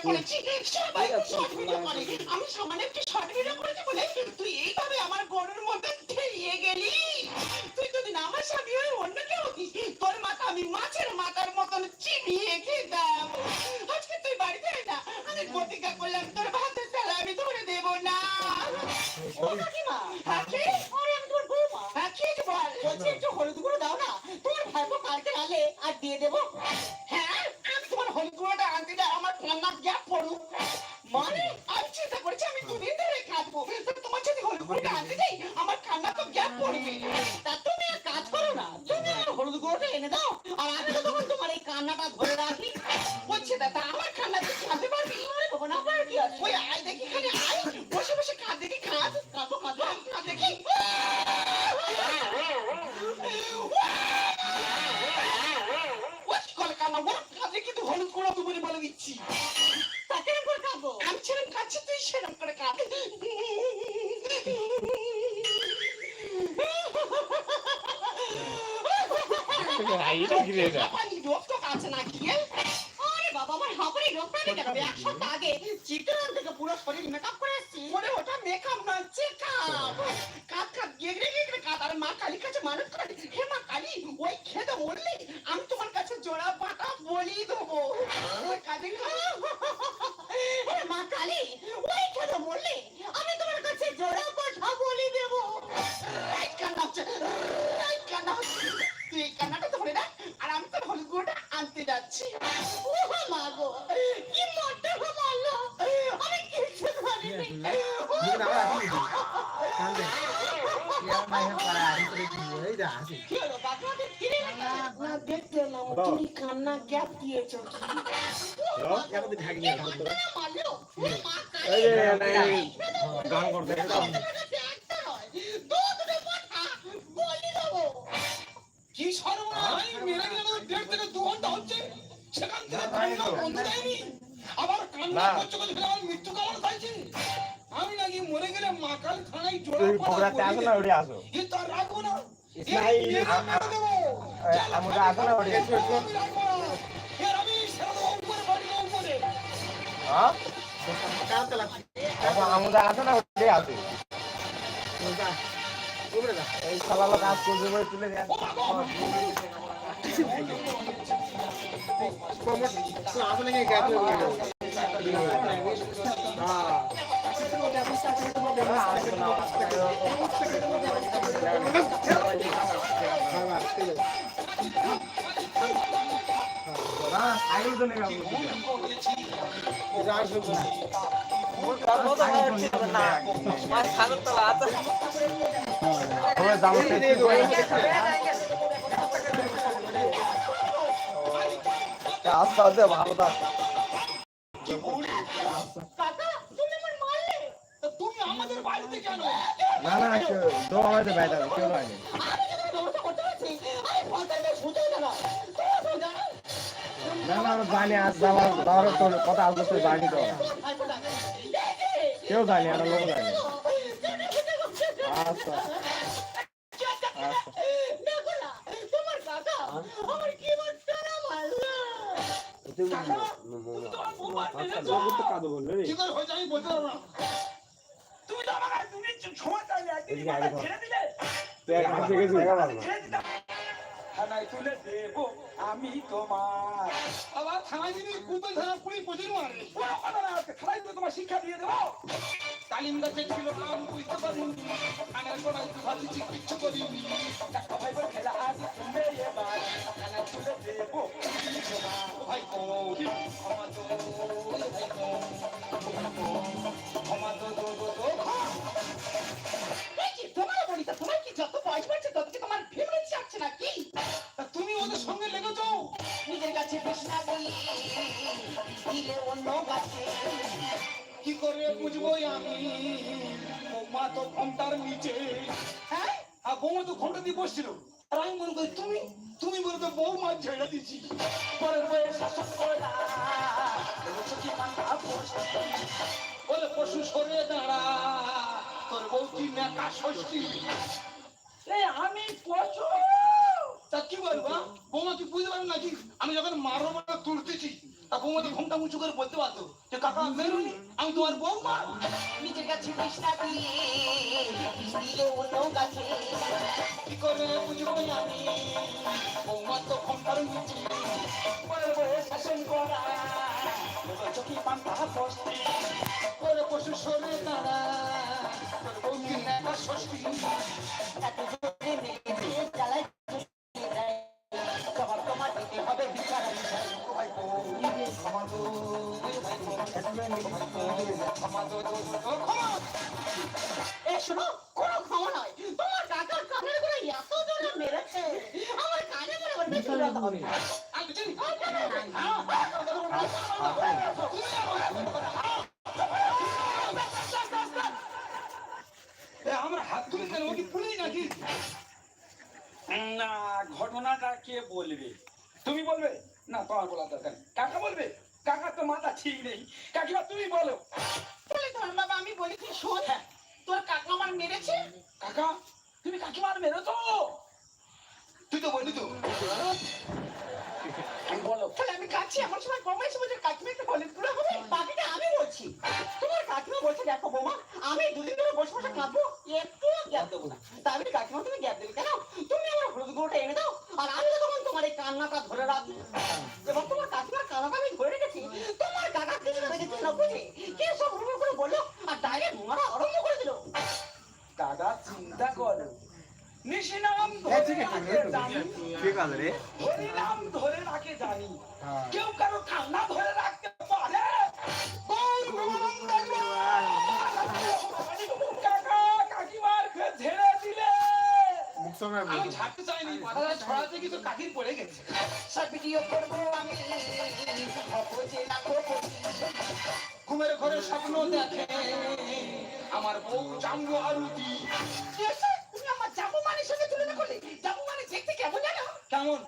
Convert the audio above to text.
Video করেছি সবাই short video করে আমি সামান্য একটি শর্ট ভিডিও করেছি বলে তুই এইভাবে আমার গরুর মধ্যে ঠেলিয়ে গেলি। তুই যদি না আমার স্বামী হয়ে অন্য কেউ হতিস তোর মাথা আমি মাছের মাথার মতন চিবিয়ে খেতাম। আজকে তুই বাড়িতে না আমি প্রতিজ্ঞা করলাম তোর ভাতের থালা আমি ধরে দেব না। ও কাকিমা হ্যাঁ। আরে আমি তোমার বৌমা। হ্যাঁ কে বল। বলছি একটু হলুদ গুঁড়ো দাও না তোমার ভাইপো কালকে আলে আর দিয়ে দেবো। রান্নার গ্যাপ পড়ু মানে আমি চিন্তা করছি, আমি দুদিন ধরে কাটবো তোমার যদি হলুদ গুঁড়োটা আনতে যাই আমার কান্না তো গ্যাপ পড়বে। তা তুমি এক কাজ করো না, তুমি আমার হলুদ গুঁড়োটা এনে দাও, আর আমি তো তখন তোমার এই কান্নাটা ধরে রাখি। বলছে দাদা আমার কান্না তুই কাঁদতে পারবি? না পার কি। আছে ওই আয় দেখি সেরকম করে কাঁদ এটা কি রে রোগ টোক আছে নাকি এ? বাবা আমার হাঁপানি রোগটা নেই কেন এক সপ্তাহ আগে চিকেন থেকে পুরো শরীর মেকআপ করে এসেছি ওরে ওটা মেকআপ না চেকআপ কাত কাত গেগড়ে গেগড়ে কাত আর মা কালী কাছে মানুষ করে হে মা কালী ওই খেতে বললি আমি তোমার কাছে জোড়া পাটা বলি দেবো ওই কি হলো বাবা ফিরে না দেখতে এলাম তুমি কান্না গ্যাপ দিয়েছ মারলো ও এই যে, এই গান করতে কি সর্বনাশ মেরে গেল দেড় থেকে দু ঘণ্টা হচ্ছে সেখান থেকে কান্না আবার কান্না করছে মৃত্যু কামনা চাইছে আমি নাকি মরে গেলে মাকাল খানায় জোড়া তুই পড়া আসো না ওরে আসো। এ তো রাখব না। এ জ্বালা আমরা আসো না। এ না। ছেড়ে উপরে উপরে। হ্যাঁ? এখন আসো না ওরে আসো। এই সালালো কাজ করবে বলে তুলে দেন আস্তে আস্তে ভালো থাক কাকা তুমি আমার মারলে তা তুমি আমাদের বাড়িতে কেন না না তো আমাদের বাইরে কেউ লাগে আমি যদি ব্যবস্থা করতে পারছি আরে পঞ্চায়েত সুযোগ দেবো তুমি জানো না না আমরা জানি আজ যাওয়ার যাওয়ার তোর কথা আসবে তো জানি তো। কেউ জানি আমরা লোক জানি। আচ্ছা। তোমার কাকা কি করে হয়েছে আমি বলতে পারব না। সময় চাইলে একদিন। ছেড়ে দিলে তুলে দেব আমি তোমার আবার থানায় দিবি কুতল থানা পুরি পজির মারে কোনো কথা না থানায় তো তোমার শিক্ষা দিয়ে দেবো তালিম গাছে ছিল কাম বুঝতে পারিনি থানার কোনায় ভাবছি কিচ্ছু করিনি একটা ভাই বোন খেলা আজ শুনবে এবার থানায় তুলে দেব ভাই কোরি ক্ষমা দিলে অন্য গাছে কি করে বুঝব আমি? বৌমা তো ঘণ্টার নিচে। হ্যাঁ? আর বৌমা তো ঘণ্টা দিয়ে বসছিল। আর আমি মনে করি, তুমি তুমি বলে তো বৌমা ছেড়ে দিচ্ছি পরের বয়ে শাসন বলে পশু সরে দাঁড়া। তোর কি নেকা ষষ্ঠী? আমি পশু? তা কি বলব বৌমা তুই বুঝতে পারবি নাকি? আমি যখন মারো মারো তুলতেছি ঘুমটা উঁচু করে বলতে পারতো যে কাকা আমি বেরোনি আমি তোমার বৌমা? নিজের কাছে কৃষ্ণা দিয়ে দিলে অন্য কাছে। কি করে বুঝব আমি বৌমা তো ঘুমটার নিচে বলব শাসন করা। চোখি পান্তা বসতি করে পশু সরে দাঁড়া। ষষ্ঠী। এত জোরে মেরেছে এ শোনো কোনো ক্ষমা নয়। তোমার কাকার কানের করে এত জোরে মেরেছে। আমার কানে মনে করে বেশি হবে। আমি জানি এ, আমরা হাত তুলে কেন? ও পুলিশ নাকি? না ঘটনাটা কে বলবে? তুমি বলবে? না তোমার বলার দরকার কাকা বলবে? কাকা তো মাথা ঠিক নেই। কাকিমা তুমি বলো। বলে তোর বাবা আমি বলেছি শোন তোর কাকা আমার মেরেছে? কাকা তুমি কাকিমার মেরো তো। তুই তো তো। বলো তাহলে আমি আমার সময় বলছে কাকিমা একটু বলে পুরো হবে? বাকিটা আমি বলছি। তোমার কাকিমা বলছে দেখো বৌমা আমি দুদিন ধরে বসে বসে কাঁদবো একটু গ্যাপ দেবো না। তা আমি কাকিমা তুমি গ্যাপ দেবে কেন? তুমি আমার হলুদ গুঁড়োটা এনে দাও আর আমি তখন তোমার এই কান্নাটা ধরে রাখি এবার তোমার কাকিমার কান্নাটা আমি ধরে রেখেছি তোমার কাকা কিছু না বুঝি? কে সব রুমে করে বলল আর ডাইরেক্ট নোংরা আরম্ভ করে দিল দাদা চিন্তা করো নিশি নাম এই ধরে ঠিক আছে, রে। নাম ধরে রাখে জানি। হ্যাঁ। কেউ কারও কান্না ধরে রাখতে পারে? কাকা কাকিমার ঝেড়ে দিলে। আমি ছাড়তে চাইনি। মাথাটা ছড়াতে কিন্তু কাকির পড়ে গেছে। সব ভিডিও করব আমি। খোঁজে না খোঁজে ঘুমের ঘরে স্বপ্ন দেখে আমার বউ চাঙ্গু আরুতি। তুমি আমার জামু মানের সঙ্গে তুলনা করলে? জামু Ramon.